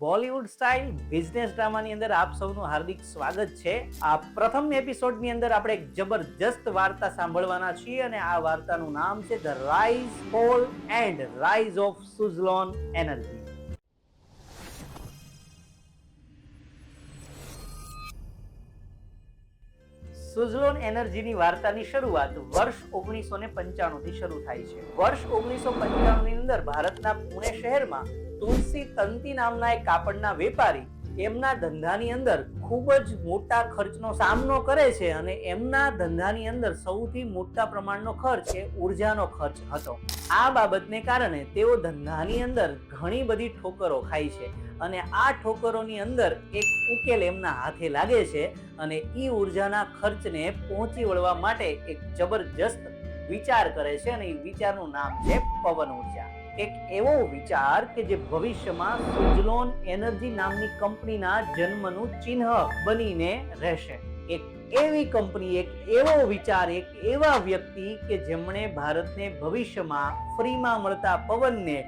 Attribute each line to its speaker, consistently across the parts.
Speaker 1: Bollywood style business ડ્રામાની અંદર આપ સૌનું હાર્દિક સ્વાગત છે. આ પ્રથમ એપિસોડની અંદર આપણે એક જબરજસ્ત વાર્તા સાંભળવાના છીએ અને આ વાર્તાનું નામ છે the rise fall and rise of Suzlon energy Suzlon એનર્જીની વાર્તાની શરૂઆત વર્ષ ઓગણીસો ને પંચાણું થી શરૂ થાય છે. વર્ષ ઓગણીસો પંચાણું ની અંદર ભારતના પુણે શહેરમાં તુલસી તંતી નામના એક કાપડના વેપારી એમના ધંધાની અંદર ખૂબ જ મોટા ખર્ચનો સામનો કરે છે અને એમના ધંધાની અંદર સૌથી મોટા પ્રમાણનો ખર્ચ એ ઉર્જાનો ખર્ચ હતો. આ બાબતને કારણે તેઓ ધંધાની અંદર ઘણી બધી ઠોકરો ખાય છે અને આ ઠોકરોની અંદર એક ઉકેલ એમના હાથે લાગે છે અને એ ઉર્જાના ખર્ચને પહોંચી વળવા માટે એક જબરજસ્ત વિચાર કરે છે અને એ વિચારનું નામ છે પવન ઊર્જા. એક એવો વિચાર કે જે ભવિષ્યમાં સુઝલોન એનર્જી નામની કંપનીના જન્મનું ચિહ્ન બનીને રહેશે. એક એવી કંપની, એક એવો વિચાર, એક એવા વ્યક્તિ કે જેમણે ભારતને ભવિષ્યમાં ફ્રીમાં મળતા પવનને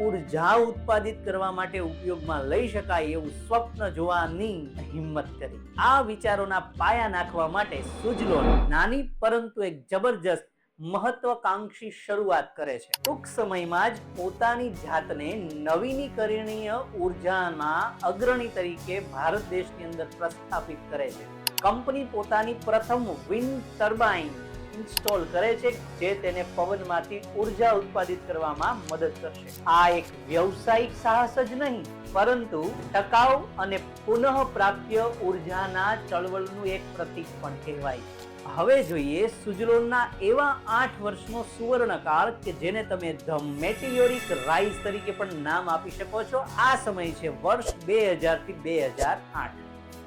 Speaker 1: ઊર્જા ઉત્પાદિત કરવા માટે ઉપયોગમાં લઈ શકાય એવું સ્વપ્ન જોવાની હિંમત કરી. આ વિચારોના પાયા નાખવા માટે સુજલોન નાની પરંતુ એક જબરજસ્ત મહત્વકાંક્ષી શરૂઆત કરે છે. ટૂંક સમયમાં જ પોતાની જાતને નવીનીકરણીય ઉર્જામાં અગ્રણી તરીકે ભારત દેશની અંદર પ્રસ્થાપિત કરે છે. કંપની પોતાની પ્રથમ વિન્ડ ટર્બાઇન ઇન્સ્ટોલ કરે છે, જે તેને પવનમાંથી ઊર્જા ઉત્પાદિત કરવામાં મદદ કરશે. આ એક વ્યવસાયિક સાહસ જ નહીં, પરંતુ ટકાઉ અને પુનઃ પ્રાપ્ય ઉર્જાના ચળવળનું એક પ્રતીક પણ કહેવાય છે. હવે જોઈએ સુજલોનના એવા આઠ વર્ષનો સુવર્ણકાળ કે જેને તમે ધ મેટિયોરિક રાઇઝ તરીકે પણ નામ આપી શકો છો. આ સમય છે વર્ષ બે હજારથી બે હજાર આઠ.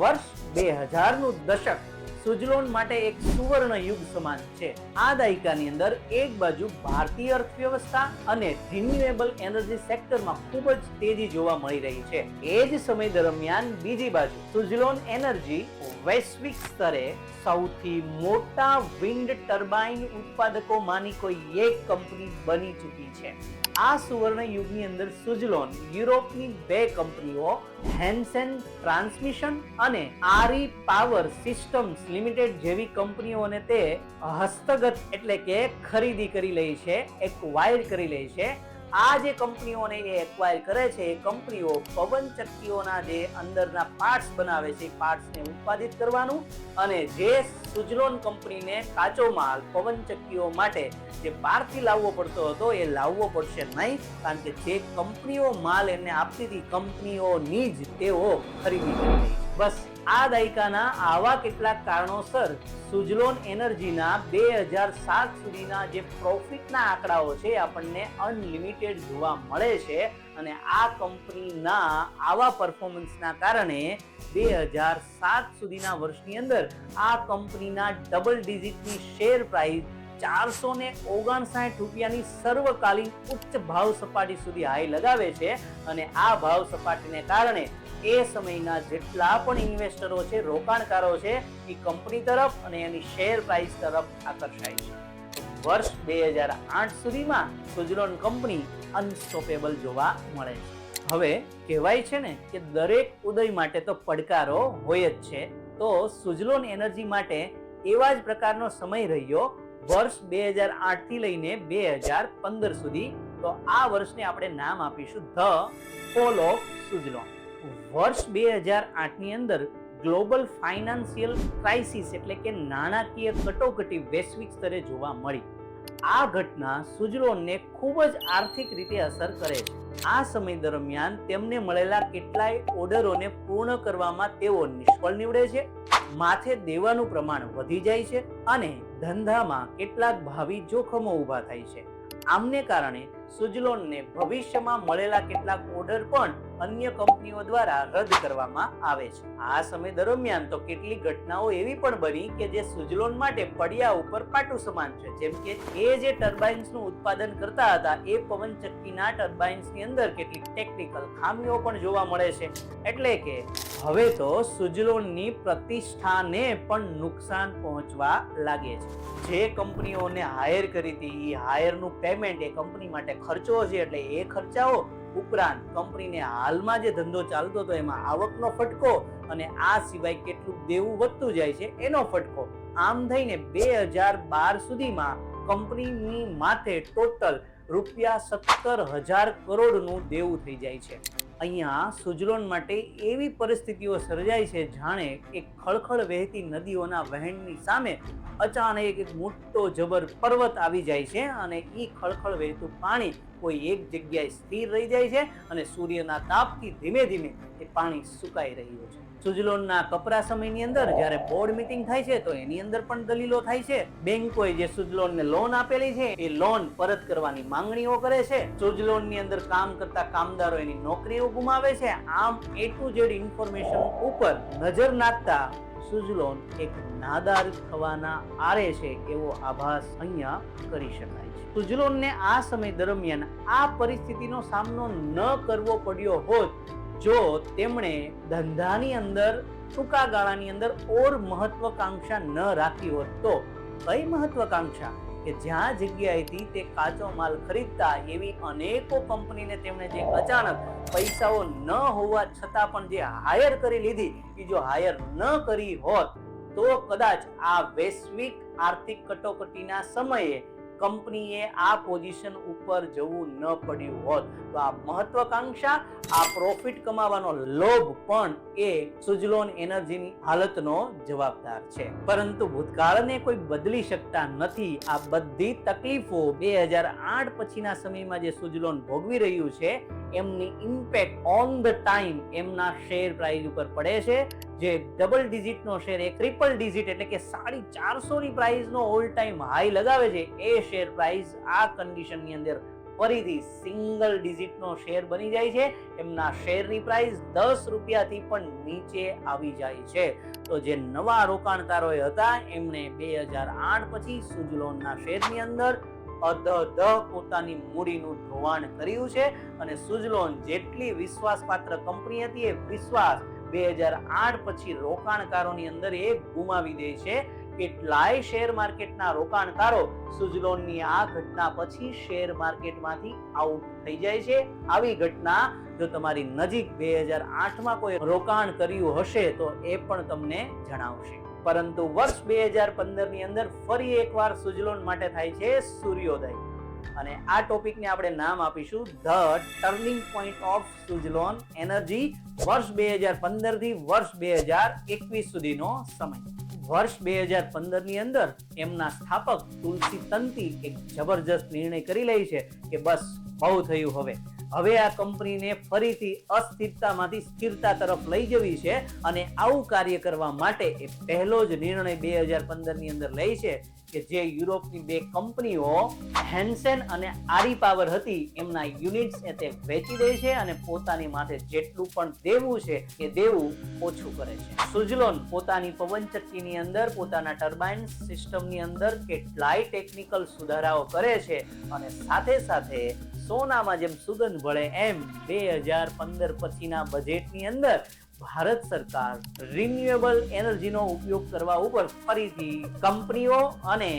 Speaker 1: વર્ષ બે હજારનું દશક સુજલોન માટે એક સુવર્ણ યુગ સમાન છે. આ દાયકાની અંદર એક બાજુ ભારતીય અર્થવ્યવસ્થા અને રિન્યુએબલ એનર્જી સેક્ટરમાં ખૂબ જ તેજી જોવા મળી રહી છે. એ જ સમય દરમિયાન બીજી બાજુ સુઝલોન એનર્જી વૈશ્વિક સ્તરે સૌથી મોટા વિન્ડ ટર્બાઇન ઉત્પાદકોમાંની કોઈ એક કંપની બની ચૂકી છે. આ સુવર્ણ યુગની અંદર સુઝલોન યુરોપની બે કંપનીઓ હેન્સેન ટ્રાન્સમિશન અને આરી પાવર સિસ્ટમ્સ લિમિટેડ જેવી કંપનીઓને તે હસ્તગત એટલે કે ખરીદી કરી લે છે એક્વાયર કરી લે છે આ જે કંપનીઓને એ એક્વાયર કરે છે, એ કંપનીઓ પવન ચક્કીઓના જે અંદરના પાર્ટ્સ બનાવે છે, એ પાર્ટ્સને ઉત્પાદિત કરવાનું અને જે સુજલોન કંપનીને કાચો માલ, પવન ચક્કીઓ માટે જે બહારથી લાવવો પડતો હતો, એ લાવવો પડશે નહીં, કારણ કે જે કંપનીઓ માલ એમને આપતી હતી, કંપનીઓની જ તેઓ ખરીદી કરી. બસ, આ દાયકાના આવા કેટલાક કારણોસર સુજલોન એનર્જીના બે હજાર સાત સુધીના જે પ્રોફિટના આંકડાઓ છે આપણને અનલિમિટેડ જોવા મળે છે અને આ કંપનીના આવા પરફોર્મન્સના કારણે બે હજાર સાત સુધીના વર્ષની અંદર આ કંપનીના ડબલ ડિજિટની શેર પ્રાઇસ ચારસો ને ઓગણસાઠ રૂપિયાની સર્વકાલીન ઉચ્ચ ભાવ સપાટી સુધી હાઈ લગાવે છે અને આ ભાવ સપાટીને કારણે એ સમયના જેટલા પણ ઇન્વેસ્ટરો છે, રોકાણકારો છે, એ કંપની તરફ અને એની શેર પ્રાઇસ તરફ આકર્ષાય છે. વર્ષ બે હજાર આઠ સુધીમાં સુઝલોન કંપની અનસ્ટોપેબલ જોવા મળે છે. હવે કહેવાય છે ને કે દરેક ઉદય માટે તો પડકારો હોય જ છે. તો સુઝલોન એનર્જી માટે એવા જ પ્રકારનો સમય રહ્યો વર્ષ બે હજાર આઠથી લઈને બે હજાર પંદર સુધી. તો આ વર્ષને આપણે નામ આપીશું ધ ફોલ ઓફ સુઝલોન વર્ષ બે હજાર આઠની અંદર ગ્લોબલ ફાઇનાન્સિયલ ક્રાઇસિસ એટલે કે નાણાકીય કટોકટી વૈશ્વિક સ્તરે જોવા મળી. આ ઘટના સુજલોનને ખૂબ જ આર્થિક રીતે અસર કરે છે. આ સમય દરમિયાન તેમને મળેલા કેટલાય ઓર્ડરોને પૂર્ણ કરવામાં તેઓ નિષ્ફળ નીવડે છે, માથે દેવાનું પ્રમાણ વધી જાય છે અને ધંધામાં કેટલાક ભાવિ જોખમો ઊભા થાય છે. આમને કારણે સુજલોનને ભવિષ્યમાં મળેલા કેટલાક ઓર્ડર પણ અન્ય કંપનીઓ દ્વારા રદ કરવામાં આવે છે. આ સમય દરમિયાન તો કેટલીક ઘટનાઓ એવી પણ બની કે જે સુજલોન માટે પડ્યા ઉપર પાટું સમાન છે. જેમ કે એ જે ટર્બાઇન્સનું ઉત્પાદન કરતા હતા, એ પવનચક્કીના ટર્બાઇન્સની અંદર કેટલીક ટેકનિકલ ખામીઓ પણ જોવા મળે છે. એટલે કે હવે તો સુજલોનની પ્રતિષ્ઠાને પણ નુકસાન પહોંચવા લાગે છે. જે કંપનીઓને હાયર કરી હતી એ હાયરનું પેમેન્ટ એ કંપની માટે ખર્ચો છે એટલે એ ખર્ચાઓ ઉપરાંત કંપનીને હાલમાં જે ધંધો ચાલતો હતો એમાં આવકનો ફટકો અને આ સિવાય કેટલું દેવું વધતું જાય છે એનો ફટકો. આમ થઈને બે હજાર બાર સુધીમાં કંપનીની માથે ટોટલ રૂપિયા સત્તર હજાર કરોડનું દેવું થઈ જાય છે. અહીંયા સુજલોન માટે એવી પરિસ્થિતિઓ સર્જાય છે, જાણે એક ખળખળ વહેતી નદીઓના વહેણની સામે અચાનક એક મોટો જબર પર્વત આવી જાય છે અને એ ખળખળ વહેતું પાણી કોઈ એક જગ્યાએ સ્થિર રહી જાય છે અને સૂર્યના તાપથી ધીમે ધીમે એ પાણી સુકાઈ રહ્યું છે. સુજલોનના કપરા સમયની અંદર જ્યારે બોર્ડ મીટિંગ થાય છે તો એની અંદર પણ દલીલો થાય છે. બેંકોએ જે સુજલોનને લોન આપેલી છે એ લોન પરત કરવાની માંગણીઓ કરે છે. સુજલોનની અંદર કામ કરતા કામદારો એની નોકરીઓ ગુમાવે છે. આમ એ ટુ ઝેડ ઇન્ફોર્મેશન ઉપર નજર નાખતા સુજલોન એક નાદાર થવાના આરે છે એવો આભાસ અહીંયા કરી શકાય છે. સુજલોનને આ સમય દરમિયાન આ પરિસ્થિતિનો સામનો ન કરવો પડ્યો હોત, જો તેમણે ધંધાની અંદર, ટૂંકા ગાળાની અંદર ઓર મહત્વકાંક્ષા ન રાખી હોત, તો કઈ મહત્વકાંક્ષા? કે જ્યાં જગ્યાએથી તે કાચો માલ ખરીદતા એવી અનેકો કંપનીને તેમણે જે અચાનક પૈસાઓ ન હોવા છતાં પણ જે હાયર કરી લીધી, એ જો હાયર ન કરી હોત, તો કદાચ આ વૈશ્વિક આર્થિક કટોકટીના સમયે કંપનીએ આ પોઝિશન ઉપર જવું ન પડ્યું હોત. તો આ મહત્વકાંક્ષા, આ પ્રોફિટ કમાવાનો લોભ પણ એ સુજલોન એનર્જીની હાલતનો જવાબદાર છે. પરંતુ ભૂતકાળને કોઈ બદલી શકતા નથી. આ બધી તકલીફો બે હજાર આઠ પછીના સમયમાં જે સુજલોન ભોગવી રહ્યું છે, એમની ઇમ્પેક્ટ ઓન ધ ટાઈમ એમના શેર પ્રાઇસ ઉપર પડે છે. જે ડબલ ડિજિટનો શેર એ ટ્રિપલ ડિજિટ એટલે કે સાડી ચારસો ની પ્રાઇસનો ઓલ ટાઈમ હાઈ લગાવે છે, એ શેર પ્રાઇસ આ કન્ડિશનની અંદર ફરીથી સિંગલ ડિજિટનો શેર બની જાય છે. એમના શેરની પ્રાઇસ દસ રૂપિયાથી પણ નીચે આવી જાય છે. તો જે નવા રોકાણકારોએ હતા, એમણે બે હજાર આઠ પછી સુજલોનના શેરની અંદર અધધ પોતાની મૂડીનું ધોવાણ કર્યું છે. અને સુજલોન જેટલી વિશ્વાસપાત્ર કંપની હતી, એ વિશ્વાસ બે હજાર આઠ પછી રોકાણકારોની અંદર એ ગુમાવી દે છે કેટલાય શેર માર્કેટના રોકાણકારો સુજલોનની આ ઘટના પછી શેર માર્કેટમાંથી આઉટ થઈ જાય છે. આવી ઘટના જો તમારી નજીક બે હજાર આઠમાં કોઈ રોકાણ કર્યું હશે તો એ પણ તમને જણાવશે. પરંતુ વર્ષ બે હજાર પંદરની અંદર ફરી એકવાર સુજલોન માટે થાય છે સૂર્યોદય. અને આ ટોપિકને આપણે નામ આપીશું the turning point of Suzlon energy વર્ષ બે હજાર પંદરથી વર્ષ બે હજાર એકવીસ સુધીનો સમય. વર્ષ બે હજાર પંદરની અંદર એમના સ્થાપક તુલસી તંતી એક જબરજસ્ત નિર્ણય કરી લે છે કે બસ બહુ થયું હવે. હવે આ કંપનીને ફરીથી અસ્થિરતામાંથી સ્થિરતા તરફ લઈ જવી છે અને આવું કાર્ય કરવા માટે એ પહેલો જ નિર્ણય બે હજાર પંદરની અંદર લે છે કે જે યુરોપની બે કંપનીઓ, હેન્સેન અને આરી પાવર હતી, એમના યુનિટ્સ એ તે વેચી દે છે અને પોતાની માથે જેટલું પણ દેવું છે એ દેવું ઓછું કરે છે. સુજલોન પોતાની પવનચક્કીની અંદર, પોતાના ટર્બાઇન સિસ્ટમની અંદર કેટલાય ટેકનિકલ સુધારાઓ કરે છે અને સાથે સાથે સોનામાં જેમ સુગંધ ભળે એમ બે હજાર પંદર પછીના બજેટની અંદર ભારત સરકાર રિન્યુએબલ એનર્જીનો ઉપયોગ કરવા ઉપર ફરીથી કંપનીઓ અને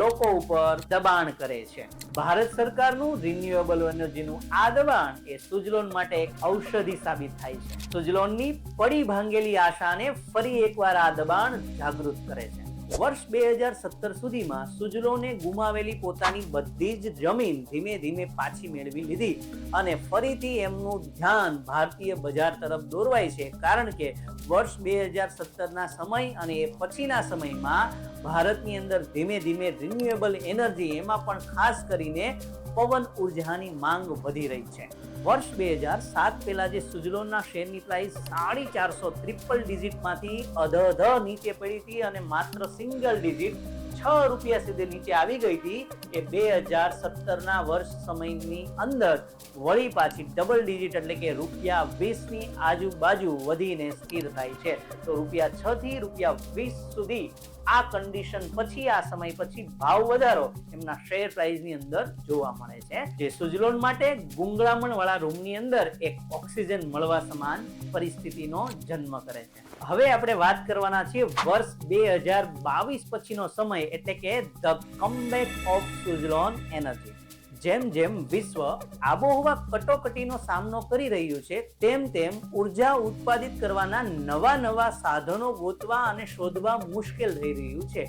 Speaker 1: લોકો ઉપર દબાણ કરે છે. ભારત સરકારનું રિન્યુએબલ એનર્જીનું આ દબાણ એ સુજલોન માટે એક ઔષધિ સાબિત થાય છે. સુજલોનની પડી ભાંગેલી આશાને ફરી એકવાર આ દબાણ જાગૃત કરે છે. વર્ષ બે હજાર સત્તર સુધીમાં સુજલોને ગુમાવેલી પોતાની બધી જ જમીન ધીમે ધીમે પાછી મેળવી લીધી અને ફરીથી એમનું ધ્યાન ભારતીય બજાર તરફ દોરવાય છે. કારણ કે વર્ષ બે હજાર સત્તરના સમય અને એ પછીના સમયમાં ભારતની અંદર ધીમે ધીમે રિન્યુએબલ એનર્જી એમાં પણ ખાસ કરીને પવન ઉર્જાની માંગ વધી રહી છે. વર્ષ બે હજાર સાત પહેલા જે સુઝલોનના શેરની પ્રાઇસ સાડી ચારસો ત્રિપલ ડિજિટમાંથી અધધ નીચે પડી હતી અને માત્ર સિંગલ ડિજિટ છ રૂપિયા સુધી નીચે આવી ગઈ હતી એ બે હજાર સત્તરના વર્ષ સમયની અંદર વળી પાછી ડબલ ડિજિટ એટલે કે રૂપિયા વીસની આજુબાજુ વધીને સ્થિર થાય છે. તો રૂપિયા છ થી રૂપિયા વીસ સુધી આ કન્ડિશન પછી, આ સમય પછી ભાવ વધારો એમના શેર પ્રાઇસની અંદર જોવા મળે છે. જે સુજલોન માટે ગુંગળામણ વાળા રૂમની અંદર એક ઓક્સિજન મળવા સમાન પરિસ્થિતિનો જન્મ કરે છે. હવે આપણે વાત કરવાના છીએ વર્ષ બે હજાર બાવીસ પછીનો સમય એટલે કે the comeback of Suzlon energy. જેમ જેમ વિશ્વ આબોહવા કટોકટીનો સામનો કરી રહ્યું છે, તેમ તેમ ઊર્જા ઉત્પાદિત કરવાના નવા નવા સાધનો ગોતવા અને શોધવા મુશ્કેલ થઈ રહ્યું છે.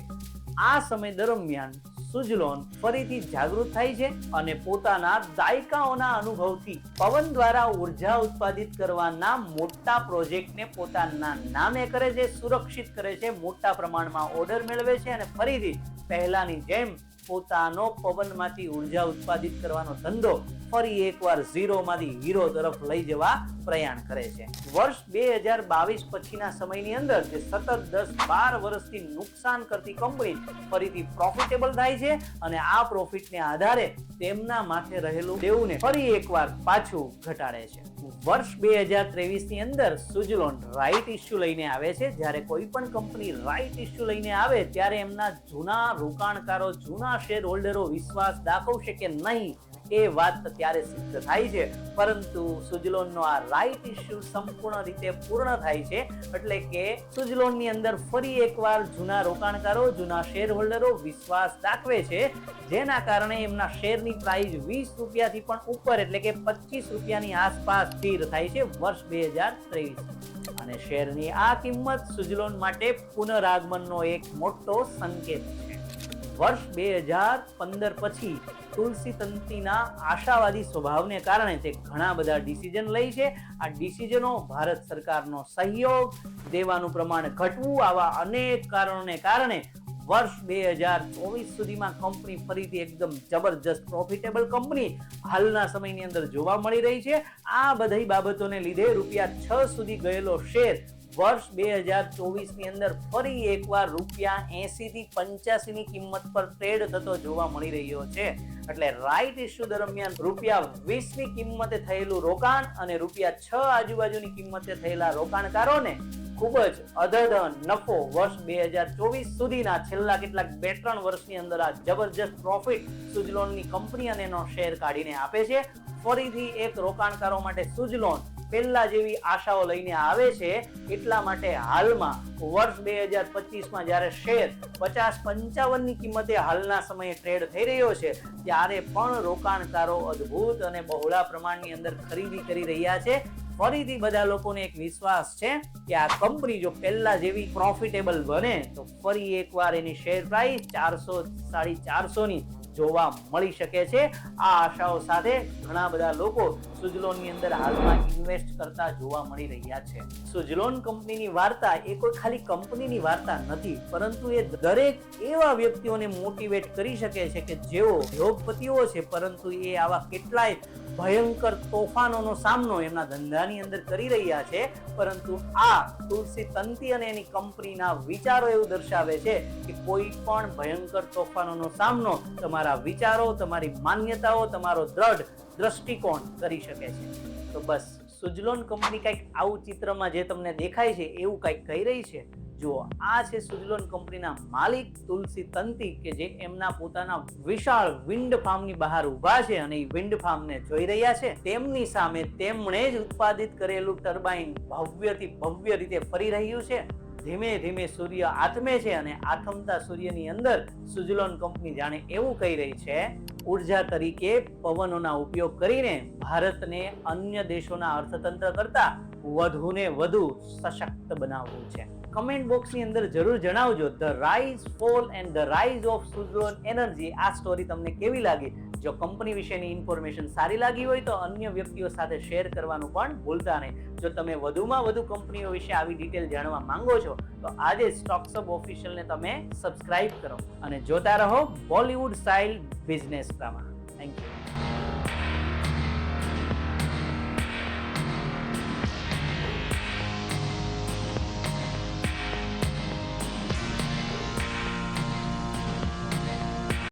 Speaker 1: આ સમય દરમિયાન સુજલોન ફરીથી જાગૃત થાય છે અને પોતાના દાયકાઓના અનુભવથી પવન દ્વારા ઊર્જા ઉત્પાદિત કરવાના મોટા પ્રોજેક્ટને પોતાના નામે કરે છે, સુરક્ષિત કરે છે, મોટા પ્રમાણમાં ઓર્ડર મેળવે છે અને ફરીથી પહેલાની જેમ પોતાનો પવનમાંથી ઊર્જા ઉત્પાદિત કરવાનો ધંધો ફરી એકવાર ઝીરોમાંથી હીરો તરફ લઈ જવા પ્રયાણ કરે છે. વર્ષ બે હજાર બાવીસ પછીના સમયની અંદર જે સતત દસ બાર વર્ષથી નુકસાન કરતી કંપની ફરીથી પ્રોફિટેબલ થાય છે અને આ પ્રોફિટને આધારે તેમના માથે રહેલું દેવુંને ફરી એકવાર પાછું ઘટાડે છે. વર્ષ બે હજાર ત્રેવીસની અંદર સુજલોન રાઇટ ઇસ્યુ લઈને આવે છે. જ્યારે કોઈ પણ કંપની રાઇટ ઇસ્યુ લઈને આવે, ત્યારે એમના જૂના રોકાણકારો, જૂના શેર હોલ્ડરો વિશ્વાસ દાખવશે કે નહીં એ વાત ત્યારે સિદ્ધ થાય છે. પરંતુ સુજલોનનો આ રાઇટ ઇસ્યુ સંપૂર્ણ રીતે પૂર્ણ થાય છે. એટલે કે સુજલોનની અંદર ફરી એકવાર જૂના રોકાણકારો, જૂના શેર હોલ્ડરો વિશ્વાસ દાખવે છે. જેના કારણે એમના શેરની પ્રાઇસ વીસ રૂપિયાથી પણ ઉપર એટલે કે પચીસ રૂપિયાની આસપાસ સ્થિર થાય છે વર્ષ બે હજાર ત્રેવીસ. અને શેરની આ કિંમત સુજલોન માટે પુનરાગમનનો એક મોટો સંકેત છે. વર્ષ બે હજાર પંદર પછી તુલસી તંતીના આશાવાદી સ્વભાવને કારણે તે ઘણા બધા ડિસિઝન લે છે. આ ડિસિઝનો ભારત સરકારનો સહયોગ દેવાનું પ્રમાણ ઘટવું આવા અનેક કારણોને કારણે વર્ષ બે હજાર ચોવીસ સુધીમાં કંપની ફરીથી એકદમ જબરજસ્ત પ્રોફિટેબલ કંપની હાલના સમયની અંદર જોવા મળી રહી છે. આ બધી બાબતોને લીધે રૂપિયા છ સુધી ગયેલો શેર વર્ષ બે હજાર ચોવીસની અંદર ફરી એકવાર રૂપિયા એંસીથી પંચ્યાસીની કિંમત પર ટ્રેડ થતો જોવા મળી રહ્યો છે. એટલે રાઈટ ઇસ્યુ દરમિયાન રૂપિયા વીસની કિંમતે થયેલું રોકાણ અને રૂપિયા છ આજુબાજુની કિંમતે થયેલા રોકાણકારોને ખૂબ જ અધધ નફો વર્ષ બે હજાર ચોવીસ સુધીના છેલ્લા કેટલાક બે ત્રણ વર્ષની અંદર આ જબરજસ્ત પ્રોફિટ સુજલોનની કંપની અને એનો શેર કાઢીને આપે છે. ફરીથી એક રોકાણકારો માટે સુજલોન પહેલા જેવી આશાઓ લઈને આવે છે, એટલા માટે હાલમાં વર્ષ બે હજાર પચીસમાં જ્યારે શેર પચાસ પંચાવનની કિંમતે હાલના સમયે ટ્રેડ થઈ રહ્યો છે, ત્યારે પણ રોકાણકારો અદ્ભુત અને બહોળા પ્રમાણની અંદર ખરીદી કરી રહ્યા છે. ફરીથી બધા લોકોને એક વિશ્વાસ છે કે આ કંપની જો પહેલા જેવી પ્રોફિટેબલ બને, તો ફરી એકવાર એની શેર પ્રાઇસ ચારસો, સાડી ચારસોની જોવા મળી શકે છે. આ આશાઓ સાથે ઘણા બધા લોકો સુજલોનની અંદર હાલમાં ઇન્વેસ્ટ કરતા જોવા મળી રહ્યા છે. સુજલોન કંપનીની વાર્તા એ કોઈ ખાલી કંપનીની વાર્તા નથી, પરંતુ એ દરેક એવા વ્યક્તિઓને મોટિવેટ કરી શકે છે કે જેઓ ઉદ્યોગપતિઓ છે, પરંતુ એ આવા કેટલાય ભયંકર તોફાનોનો સામનો એમના ધંધાની અંદર કરી રહ્યા છે. પરંતુ આ તુલસી તંતી અને એની કંપનીના વિચારો એવું દર્શાવે છે કે કોઈ પણ ભયંકર તોફાનોનો સામનો તમારા વિચારો, તમારી માન્યતાઓ, તમારો દ્રઢ દ્રષ્ટિકોણ કરી શકે છે. તો બસ, સુજલોન કંપની કંઈક આવું ચિત્રમાં જે તમને દેખાય છે, એવું કંઈક કહી રહી છે. જુઓ, આ છે સુજલોન કંપનીના માલિક તુલસી તંતી કે જે એમના પોતાના વિશાળ વિન્ડ ફાર્મની બહાર ઊભા છે અને એ વિન્ડ ફાર્મને જોઈ રહ્યા છે. તેમની સામે તેમણે જ ઉત્પાદિત કરેલું ટર્બાઇન ભવ્યથી ભવ્ય રીતે ફરી રહ્યું છે. ધીમે ધીમે સૂર્ય આથમે છે અને આથમતા સૂર્યની અંદર સુઝલોન કંપની જાણે એવું કહી રહી છે, ઊર્જા તરીકે પવનોના ઉપયોગ કરીને ભારતને અન્ય દેશોના અર્થતંત્ર કરતા વધુને વધુ સશક્ત બનાવવું છે. કમેન્ટ બોક્સની અંદર જરૂર જણાવજો the rise fall and the rise of Suzlon energy આ સ્ટોરી તમને કેવી લાગી? જો કંપની વિશેની ઇન્ફોર્મેશન સારી લાગી હોય તો અન્ય વ્યક્તિઓ સાથે શેર કરવાનું પણ ભૂલતા નહીં. જો તમે વધુમાં વધુ કંપનીઓ વિશે આવી ડિટેલ જાણવા માંગો છો, તો આજે સ્ટોક્સઅપ ઓફિશિયલને તમે સબસ્ક્રાઇબ કરો અને જોતા રહો બોલિવૂડ સ્ટાઇલ બિઝનેસ પ્રમાણ. Thank you